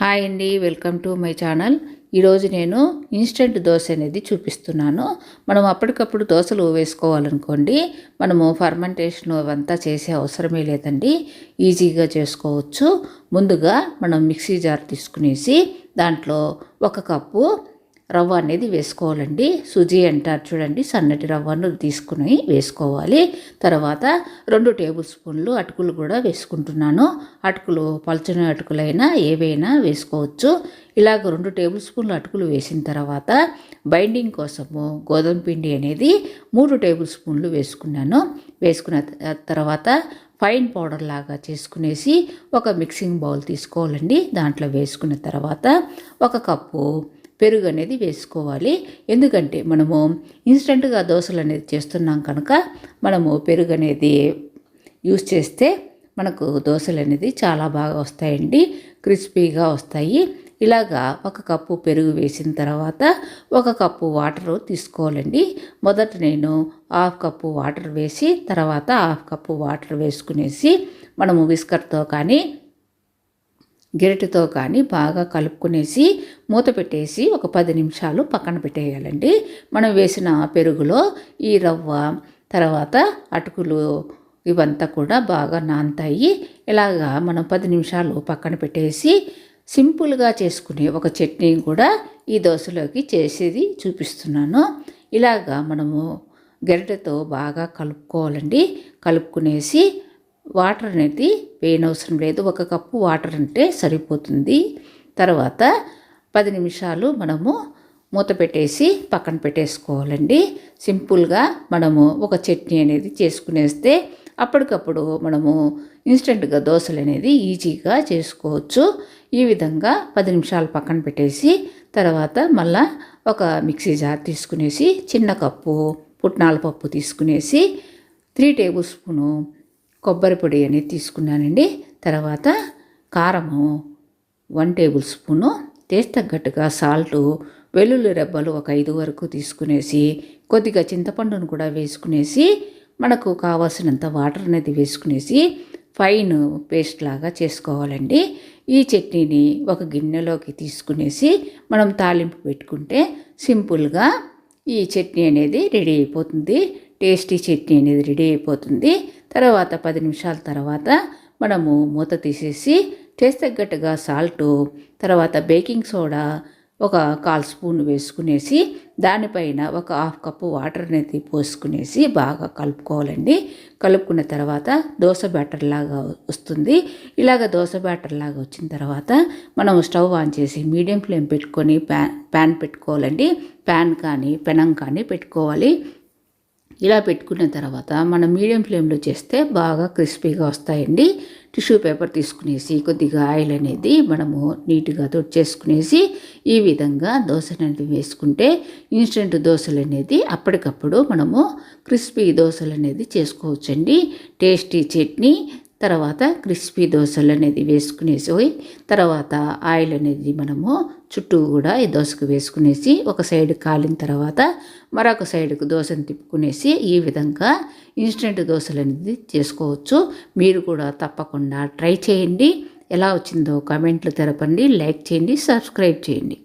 Hi అండి welcome to my channel. ఈరోజు నేను ఇన్స్టెంట్ దోశ అనేది చూపిస్తున్నాను. మనం అప్పటికప్పుడు దోశలు వేసుకోవాలనుకోండి మనము ఫర్మెంటేషన్ అవంతా చేసే అవసరమే లేదండి. ఈజీగా చేసుకోవచ్చు. ముందుగా మనం మిక్సీ జార్ తీసుకునేసి దాంట్లో ఒక కప్పు రవ్వ అనేది వేసుకోవాలండి. సుజీ అంటారు చూడండి సన్నటి రవ్వను తీసుకుని వేసుకోవాలి. తర్వాత రెండు టేబుల్ స్పూన్లు అటుకులు కూడా వేసుకుంటున్నాను. అటుకులు పలుచని అటుకులైనా ఏవైనా వేసుకోవచ్చు. ఇలాగ రెండు టేబుల్ స్పూన్లు అటుకులు వేసిన తర్వాత బైండింగ్ కోసము గోధుమ పిండి అనేది మూడు టేబుల్ స్పూన్లు వేసుకున్నాను. వేసుకున్న తర్వాత ఫైన్ పౌడర్ లాగా చేసుకునేసి ఒక మిక్సింగ్ బౌల్ తీసుకోవాలండి. దాంట్లో వేసుకున్న తర్వాత ఒక కప్పు పెరుగు అనేది వేసుకోవాలి. ఎందుకంటే మనము ఇన్స్టెంట్గా దోశలు అనేది చేస్తున్నాం కనుక మనము పెరుగు అనేది యూస్ చేస్తే మనకు దోశలు అనేది చాలా బాగా వస్తాయండి. క్రిస్పీగా వస్తాయి. ఇలాగా ఒక కప్పు పెరుగు వేసిన తర్వాత ఒక కప్పు వాటర్ తీసుకోవాలండి. మొదట నేను హాఫ్ కప్పు వాటర్ వేసి తర్వాత హాఫ్ కప్పు వాటర్ వేసుకునేసి మనము విస్కర్తో కానీ గిరటితో కానీ బాగా కలుపుకునేసి మూత పెట్టేసి ఒక పది నిమిషాలు పక్కన పెట్టేయాలండి. మనం వేసిన పెరుగులో ఈ రవ్వ తర్వాత అటుకులు ఇవంతా కూడా బాగా నానతాయి ఇలాగా మనం పది నిమిషాలు పక్కన పెట్టేసి సింపుల్గా చేసుకునే ఒక చట్నీ కూడా ఈ దోశలోకి చేసేది చూపిస్తున్నాను. ఇలాగా మనము గరిటెతో బాగా కలుపుకోవాలండి. కలుపుకునేసి వాటర్ అనేది వేయనవసరం లేదు. ఒక కప్పు వాటర్ అంటే సరిపోతుంది. తర్వాత పది నిమిషాలు మనము మూత పెట్టేసి పక్కన పెట్టేసుకోవాలండి. సింపుల్గా మనము ఒక చట్నీ అనేది చేసుకునేస్తే అప్పటికప్పుడు మనము ఇన్స్టెంట్గా దోశలు అనేది ఈజీగా చేసుకోవచ్చు. ఈ విధంగా పది నిమిషాలు పక్కన పెట్టేసి తర్వాత మళ్ళా ఒక మిక్సీ జార్ తీసుకునేసి చిన్న కప్పు పుట్నాల పప్పు తీసుకునేసి త్రీ టేబుల్ స్పూను కొబ్బరి పొడి అనేది తీసుకున్నానండి. తర్వాత కారము వన్ టేబుల్ స్పూను టేస్ట్ తగ్గట్టుగా సాల్టు వెల్లుల్లి రెబ్బలు ఒక ఐదు వరకు తీసుకునేసి కొద్దిగా చింతపండును కూడా వేసుకునేసి మనకు కావాల్సినంత వాటర్ అనేది వేసుకునేసి ఫైన్ పేస్ట్ లాగా చేసుకోవాలండి. ఈ చట్నీని ఒక గిన్నెలోకి తీసుకునేసి మనం తాలింపు పెట్టుకుంటే సింపుల్గా ఈ చట్నీ అనేది రెడీ అయిపోతుంది. టేస్టీ చట్నీ అనేది రెడీ అయిపోతుంది. తర్వాత పది నిమిషాల తర్వాత మనము మూత తీసేసి టేస్ట్ తగ్గట్టుగా సాల్టు తర్వాత బేకింగ్ సోడా ఒక కాల్ స్పూన్ వేసుకునేసి దానిపైన ఒక హాఫ్ కప్పు వాటర్ అనేది పోసుకునేసి బాగా కలుపుకోవాలండి. కలుపుకున్న తర్వాత దోశ బ్యాటర్ లాగా వస్తుంది. ఇలాగ దోశ బ్యాటర్ లాగా వచ్చిన తర్వాత మనం స్టవ్ ఆన్ చేసి మీడియం ఫ్లేమ్ పెట్టుకొని ప్యాన్ ప్యాన్ పెట్టుకోవాలండి. ప్యాన్ కానీ పెనం కానీ పెట్టుకోవాలి. ఇలా పెట్టుకున్న తర్వాత మనం మీడియం ఫ్లేమ్లో చేస్తే బాగా క్రిస్పీగా వస్తాయండి. టిష్యూ పేపర్ తీసుకునేసి కొద్దిగా ఆయిల్ అనేది మనము నీట్గా చేసుకునేసి ఈ విధంగా దోశ అనేది వేసుకుంటే ఇన్స్టెంట్ దోశలు అనేది అప్పటికప్పుడు మనము క్రిస్పీ దోశలు అనేది చేసుకోవచ్చండి. టేస్టీ చట్నీ తర్వాత క్రిస్పీ దోశలు అనేది వేసుకునేసి తర్వాత ఆయిల్ అనేది మనము చుట్టూ కూడా ఈ దోశకు వేసుకునేసి ఒక సైడ్ కాలిన తర్వాత మరొక సైడ్కు దోశను తిప్పుకునేసి ఈ విధంగా ఇన్స్టెంట్ దోశలు అనేది చేసుకోవచ్చు. మీరు కూడా తప్పకుండా ట్రై చేయండి. ఎలా వచ్చిందో కామెంట్లు తెరపండి లైక్ చేయండి సబ్స్క్రైబ్ చేయండి.